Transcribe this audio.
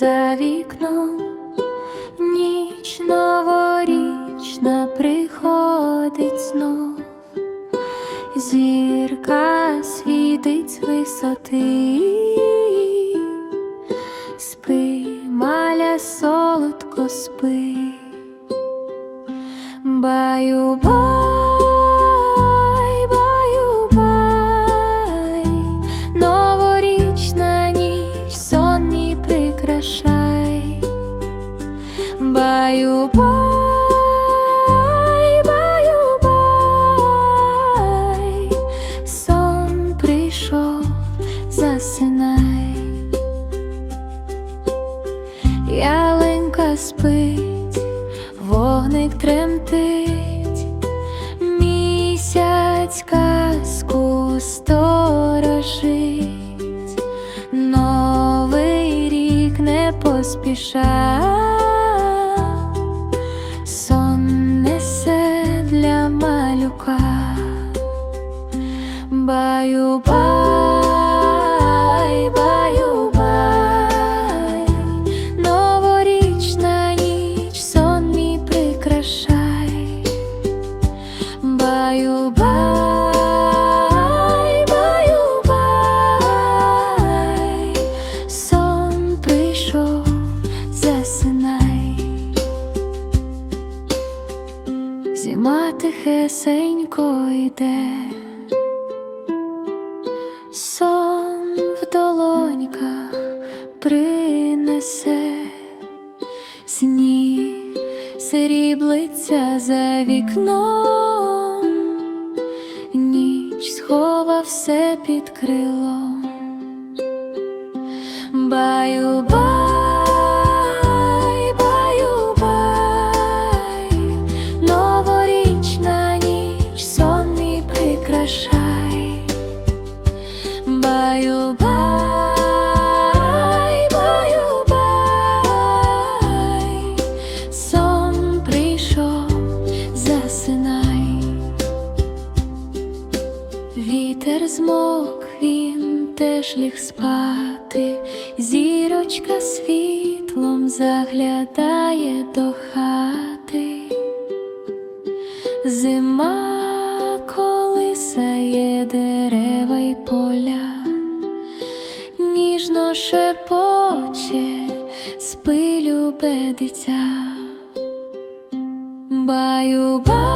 за вікном, ніч новорічна приходить знов, зірка світить з висоти, спи, маля солодко спи, баю. Баю бай, баю бай, сон прийшов, засинай, Яленька спить, вогник тремтить, місяць казку новий рік не поспіша, баю бай, баю бай, новорічна ніч, сон мій прикрашай, баю бай, баю бай, сон прийшов, засинай. Зима тихесенько йде, сон в долоньках принесе, сніг сріблиться за вікном, ніч схова все під крилом. Баю теж ліг спати, зірочка світлом заглядає до хати. Зима колисає дерева й поля, ніжно шепоче, спи, любе дитя. Баю бай.